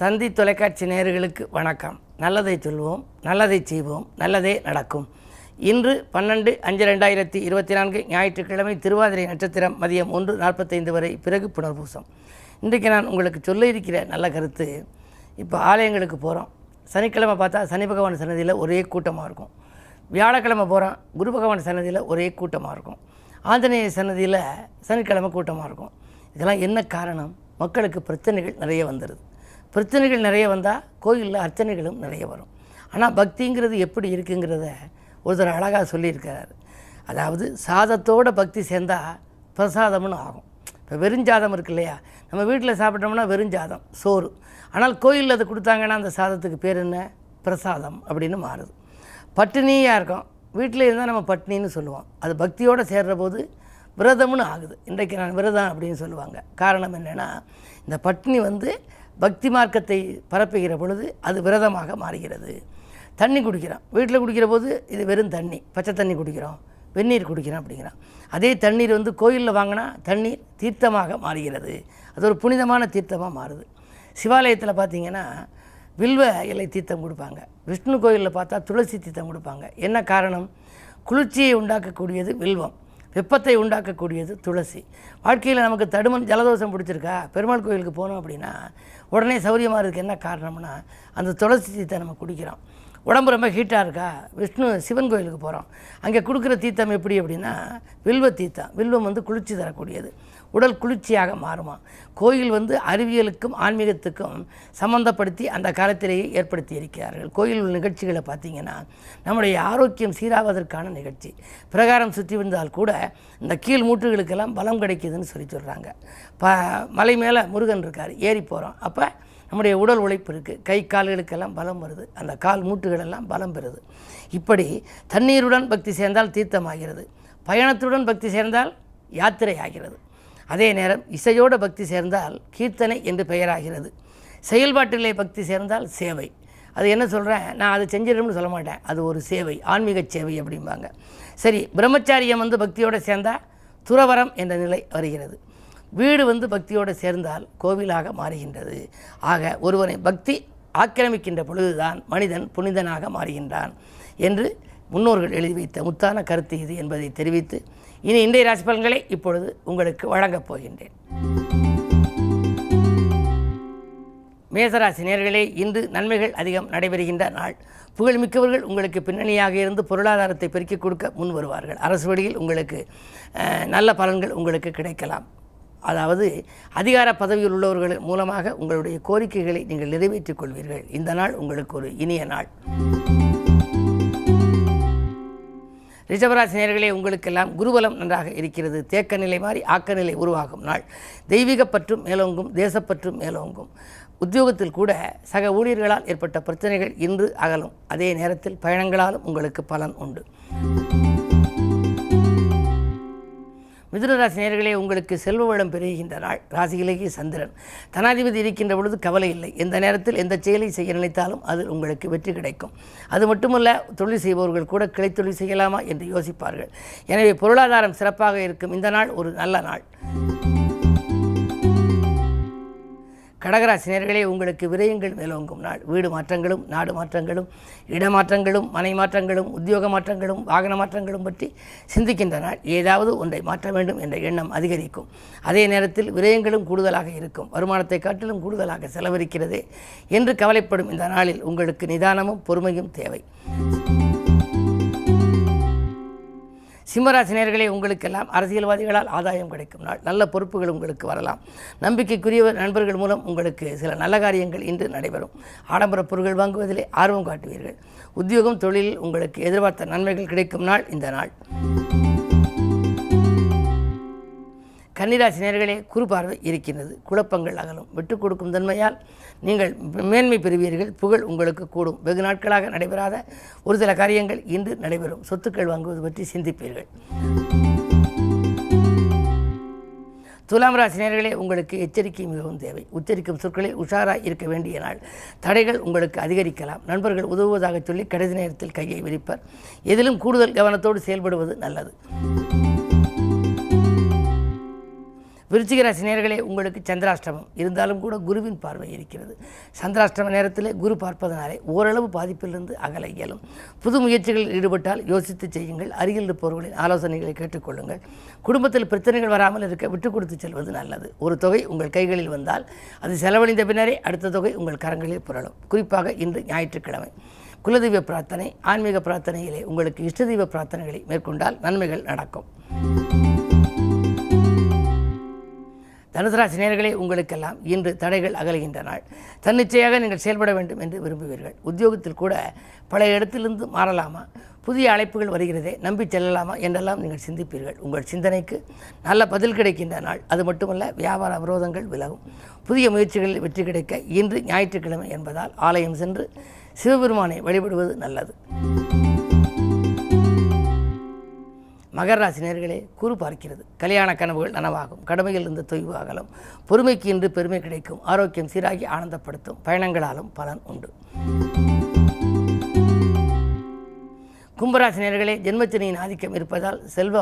தந்தி தொலைக்காட்சி நேயர்களுக்கு வணக்கம். நல்லதை சொல்வோம் நல்லதை செய்வோம் நல்லதே நடக்கும். இன்று பன்னெண்டு அஞ்சு ரெண்டாயிரத்தி இருபத்தி நான்கு ஞாயிற்றுக்கிழமை திருவாதிரை நட்சத்திரம் மதியம் ஒன்று நாற்பத்தைந்து வரை பிறகு புனர்பூசம். இன்றைக்கு நான் உங்களுக்கு சொல்ல இருக்கிற நல்ல கருத்து இப்போ ஆலயங்களுக்கு போகிறோம் சனிக்கிழமை பார்த்தா சனி பகவான் சன்னதியில் ஒரே கூட்டமாக இருக்கும். வியாழக்கிழமை போகிறோம் குரு பகவான் சன்னதியில் ஒரே கூட்டமாக இருக்கும். ஆஞ்சநேய சன்னதியில் சனிக்கிழமை கூட்டமாக இருக்கும். இதெல்லாம் என்ன காரணம்? மக்களுக்கு பிரச்சனைகள் நிறைய வந்துடுது பிரச்சனைகள் நிறைய வந்தால் கோயிலில் அர்ச்சனைகளும் நிறைய வரும். ஆனால் பக்திங்கிறது எப்படி இருக்குங்கிறத ஒருத்தர் அழகாக சொல்லியிருக்கிறார். அதாவது சாதத்தோட பக்தி சேர்ந்தால் பிரசாதம்னு ஆகும். இப்போ வெறுஞ்சாதம் இருக்கு இல்லையா? நம்ம வீட்டில் சாப்பிட்டோம்னா வெறுஞ்சாதம் சோறு. ஆனால் கோயிலில் அது கொடுத்தாங்கன்னா அந்த சாதத்துக்கு பேர் என்ன? பிரசாதம் அப்படின்னு மாறுது. பட்டினியாக இருக்கும். வீட்டில் இருந்தால் நம்ம பட்டினின்னு சொல்லுவோம். அது பக்தியோடு சேர்கிற போது விரதம்னு ஆகுது. இன்றைக்கு நான் விரதம் அப்படின்னு சொல்லுவாங்க. காரணம் என்னென்னா இந்த பட்டினி வந்து பக்தி மார்க்கத்தை பரப்புகிற பொழுது அது விரதமாக மாறுகிறது. தண்ணி குடிக்கிறோம். வீட்டில் குடிக்கிற போது இது வெறும் தண்ணி. பச்சை தண்ணி குடிக்கிறோம். வெந்நீர் குடிக்கிறோம் அப்படிங்கிறான். அதே தண்ணீர் வந்து கோயிலில் வாங்கினா தண்ணீர் தீர்த்தமாக மாறுகிறது. அது ஒரு புனிதமான தீர்த்தமாக மாறுது. சிவாலயத்தில் பார்த்தீங்கன்னா வில்வ இலை தீர்த்தம் கொடுப்பாங்க. விஷ்ணு கோயிலில் பார்த்தா துளசி தீர்த்தம் கொடுப்பாங்க. என்ன காரணம்? குளிர்ச்சியை உண்டாக்கக்கூடியது வில்வம். வெப்பத்தை உண்டாக்கக்கூடியது துளசி. வாழ்க்கையில் நமக்கு தடுமன் ஜலதோஷம் பிடிச்சிருக்கா? பெருமாள் கோயிலுக்கு போனோம் அப்படின்னா உடனே சௌரியமாக இருக்கு என்ன காரணம்னா அந்த துளசி சீத்தை நம்ம குடிக்கிறோம். உடம்பு ரொம்ப ஹீட்டாக இருக்கா? விஷ்ணு சிவன் கோயிலுக்கு போகிறோம் அங்கே கொடுக்குற தீர்த்தம் எப்படி அப்படின்னா வில்வ தீர்த்தம். வில்வம் வந்து குளிர்ச்சி தரக்கூடியது. உடல் குளிர்ச்சியாக மாறுமா. கோயில் வந்து அறிவியலுக்கும் ஆன்மீகத்துக்கும் சம்மந்தப்படுத்தி அந்த காலத்திலேயே ஏற்படுத்தி இருக்கிறார்கள். கோயில் உள்ள நிகழ்ச்சிகளை பார்த்தீங்கன்னா நம்முடைய ஆரோக்கியம் சீராவதற்கான நிகழ்ச்சி. பிரகாரம் சுற்றி வந்தால் கூட இந்த கீழ் மூட்டுகளுக்கெல்லாம் பலம் கிடைக்குதுன்னு சொல்லி சொல்கிறாங்க ப மலை மேலே முருகன் இருக்கார். ஏறி போகிறோம் அப்போ நம்முடைய உடல் உழைப்பு இருக்குது கை கால்களுக்கெல்லாம் பலம் வருது. அந்த கால் மூட்டுகளெல்லாம் பலம் பெறுது. இப்படி தண்ணீருடன் பக்தி சேர்ந்தால் தீர்த்தமாகிறது. பயணத்துடன் பக்தி சேர்ந்தால் யாத்திரை ஆகிறது அதே நேரம் இசையோடு பக்தி சேர்ந்தால் கீர்த்தனை என்று பெயராகிறது. செயல்பாட்டிலே பக்தி சேர்ந்தால் சேவை. அது என்ன சொல்கிறேன் நான் அதை செஞ்சிடணும்னு சொல்ல மாட்டேன். அது ஒரு சேவை. ஆன்மீக சேவை அப்படிம்பாங்க. சரி பிரம்மச்சாரியம் வந்து பக்தியோடு சேர்ந்தால் துறவரம் என்ற நிலை வருகிறது. வீடு வந்து பக்தியோடு சேர்ந்தால் கோவிலாக மாறுகின்றது. ஆக ஒருவனை பக்தி ஆக்கிரமிக்கின்ற பொழுதுதான் மனிதன் புனிதனாக மாறுகின்றான் என்று முன்னோர்கள் எழுதி வைத்த முத்தான கருத்து இது என்பதை தெரிவித்து இனி இன்றைய ராசி பலன்களை இப்பொழுது உங்களுக்கு வழங்கப் போகின்றேன். மேசராசி நேர்களே இன்று நன்மைகள் அதிகம் நடைபெறுகின்ற நாள். புகழ்மிக்கவர்கள் உங்களுக்கு பின்னணியாக இருந்து பொருளாதாரத்தை பெருக்கிக் கொடுக்க முன் வருவார்கள். அரசு வழியில் உங்களுக்கு நல்ல பலன்கள் உங்களுக்கு கிடைக்கலாம். அதாவது அதிகார பதவியில் உள்ளவர்கள் மூலமாக உங்களுடைய கோரிக்கைகளை நீங்கள் நிறைவேற்றிக் கொள்வீர்கள். இந்த நாள் உங்களுக்கு ஒரு இனிய நாள். ரிஷபராசி நேர்களே உங்களுக்கெல்லாம் குருபலம் நன்றாக இருக்கிறது. தேக்க நிலை மாறி ஆக்க நிலை உருவாகும் நாள். தெய்வீகப்பற்றும் மேலோங்கும் தேசப்பற்றும் மேலோங்கும். உத்தியோகத்தில் கூட சக ஊழியர்களால் ஏற்பட்ட பிரச்சனைகள் இன்று அகலும். அதே நேரத்தில் பயணங்களாலும் உங்களுக்கு பலன் உண்டு. மிதுனராசி நேர்களே உங்களுக்கு செல்வ வளம் பெருகின்ற நாள். ராசியிலேயே சந்திரன். தனாதிபதி இருக்கின்ற பொழுது கவலை இல்லை. எந்த நேரத்தில் எந்த செயலை செய்ய நினைத்தாலும் அது உங்களுக்கு வெற்றி கிடைக்கும். அது மட்டுமல்ல தொழில் செய்பவர்கள் கூட கிளை தொழில் செய்யலாமா என்று யோசிப்பார்கள். எனவே பொருளாதாரம் சிறப்பாக இருக்கும். இந்த நாள் ஒரு நல்ல நாள். கடகராசினியர்களே உங்களுக்கு விரயங்கள் மேலோங்கும். நாள் வீடு மாற்றங்களும் நாடு மாற்றங்களும் இடமாற்றங்களும் மனை மாற்றங்களும் உத்தியோக மாற்றங்களும் வாகன மாற்றங்களும் பற்றி சிந்திக்கின்ற நாள் ஏதாவது ஒன்றை மாற்ற வேண்டும் என்ற எண்ணம் அதிகரிக்கும். அதே நேரத்தில் விரயங்களும் கூடுதலாக இருக்கும். வருமானத்தை காட்டிலும் கூடுதலாக செலவழிக்கிறதே என்று கவலைப்படும் இந்த நாளில் உங்களுக்கு நிதானமும் பொறுமையும் தேவை. சிம்மராசினியர்களே உங்களுக்கெல்லாம் அரசியல்வாதிகளால் ஆதாயம் கிடைக்கும் நாள். நல்ல பொறுப்புகள் உங்களுக்கு வரலாம். நம்பிக்கைக்குரியவர் நண்பர்கள் மூலம் உங்களுக்கு சில நல்ல காரியங்கள் இன்று நடைபெறும். ஆடம்பர பொருட்கள் வாங்குவதிலே ஆர்வம் காட்டுவீர்கள். உத்தியோகம் தொழிலில் உங்களுக்கு எதிர்பார்த்த நன்மைகள் கிடைக்கும் நாள் இந்த நாள். கன்னிராசி நேர்களே குறுபார்வை இருக்கின்றது. குழப்பங்கள் அகலும். விட்டுக் கொடுக்கும் தன்மையால் நீங்கள் மேன்மை பெறுவீர்கள். புகழ் உங்களுக்கு கூடும். வெகு நாட்களாக நடைபெறாத ஒரு சில காரியங்கள் இன்று நடைபெறும். சொத்துக்கள் வாங்குவது பற்றி சிந்திப்பீர்கள். துலாம் ராசி நேர்களே உங்களுக்கு எச்சரிக்கை மிகவும் தேவை. உச்சரிக்கும் சொற்களை உஷாராக இருக்க வேண்டிய நாள். தடைகள் உங்களுக்கு அதிகரிக்கலாம். நண்பர்கள் உதவுவதாக சொல்லி கடைசி நேரத்தில் கையை விரிப்பர். எதிலும் கூடுதல் கவனத்தோடு செயல்படுவது நல்லது. விருச்சிக ராசி உங்களுக்கு சந்திராஷ்டமம். இருந்தாலும் கூட குருவின் பார்வை இருக்கிறது. சந்திராஷ்டம நேரத்தில் குரு பார்ப்பதனாலே ஓரளவு பாதிப்பிலிருந்து அகல இயலும். புது முயற்சிகளில் ஈடுபட்டால் யோசித்து செய்யுங்கள். அருகில் இருப்பவர்களின் ஆலோசனைகளை கேட்டுக்கொள்ளுங்கள். குடும்பத்தில் பிரச்சனைகள் வராமல் இருக்க விட்டு கொடுத்து செல்வது நல்லது. ஒரு தொகை உங்கள் கைகளில் வந்தால் அது செலவழிந்த பின்னரே அடுத்த தொகை உங்கள் கரங்களில் புரளும். குறிப்பாக இன்று ஞாயிற்றுக்கிழமை. குலதெய்வ பிரார்த்தனை ஆன்மீக பிரார்த்தனையிலே உங்களுக்கு இஷ்டதெய்வ பிரார்த்தனைகளை மேற்கொண்டால் நன்மைகள் நடக்கும். தனுசு ராசி உங்களுக்கெல்லாம் இன்று தடைகள் அகலுகின்ற நாள் தன்னிச்சையாக நீங்கள் செயல்பட வேண்டும் என்று விரும்புவீர்கள். உத்தியோகத்தில் கூட பழைய இடத்திலிருந்து மாறலாமா? புதிய அழைப்புகள் வருகிறதே நம்பி செல்லலாமா என்றெல்லாம் நீங்கள் சிந்திப்பீர்கள். உங்கள் சிந்தனைக்கு நல்ல பதில் கிடைக்கின்ற நாள். அது மட்டுமல்ல வியாபார விரோதங்கள் விலகும். புதிய முயற்சிகளில் வெற்றி கிடைக்க இன்று ஞாயிற்றுக்கிழமை என்பதால் ஆலயம் சென்று சிவபெருமானை வழிபடுவது நல்லது. மகர ராசி நேர்களே பார்க்கிறது. கல்யாண கனவுகள் நனவாகும் கடமையில் இருந்து தொய்வு அகலும் பொறுமைக்கு இன்று பெருமை கிடைக்கும் ஆரோக்கியம் சீராகி ஆனந்தப்படுத்தும் பயணங்களாலும் பலன் உண்டு. கும்பராசினியர்களே ஜென்மச்சனியின் ஆதிக்கம் இருப்பதால் செல்வ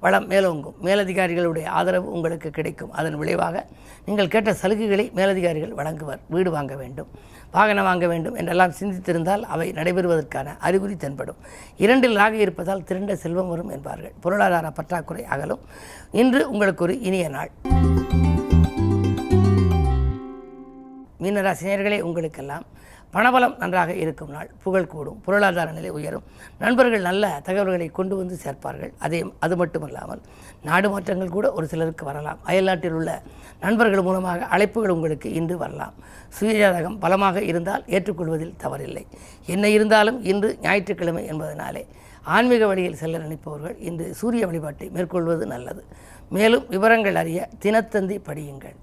வளம் மேலோங்கும். மேலதிகாரிகளுடைய ஆதரவு உங்களுக்கு கிடைக்கும். அதன் விளைவாக நீங்கள் கேட்ட சலுகைகளை மேலதிகாரிகள் வழங்குவர் வீடு வாங்க வேண்டும் வாகனம் வாங்க வேண்டும் என்றெல்லாம் சிந்தித்திருந்தால் அவை நடைபெறுவதற்கான அறிகுறி தென்படும். இரண்டில் ராக இருப்பதால் திரண்ட செல்வம் வரும் என்பார்கள். பொருளாதார பற்றாக்குறை அகலும். இன்று உங்களுக்கு ஒரு இனிய நாள். மீனராசினியர்களே உங்களுக்கெல்லாம் பணபலம் நன்றாக இருக்கும் நாள். புகழ் கூடும். பொருளாதார நிலை உயரும். நண்பர்கள் நல்ல தகவல்களை கொண்டு வந்து சேர்ப்பார்கள். அதே அது மட்டுமல்லாமல் நாடு மாற்றங்கள் கூட ஒரு சிலருக்கு வரலாம். அயல்நாட்டில் உள்ள நண்பர்கள் மூலமாக அழைப்புகள் உங்களுக்கு இன்று வரலாம். சுயஜாதகம் பலமாக இருந்தால் ஏற்றுக்கொள்வதில் தவறில்லை. என்ன இருந்தாலும் இன்று ஞாயிற்றுக்கிழமை என்பதனாலே ஆன்மீக வழியில் செல்ல நினைப்பவர்கள் இன்று சூரிய வழிபாட்டை மேற்கொள்வது நல்லது. மேலும் விவரங்கள் அறிய தினத்தந்தி படியுங்கள்.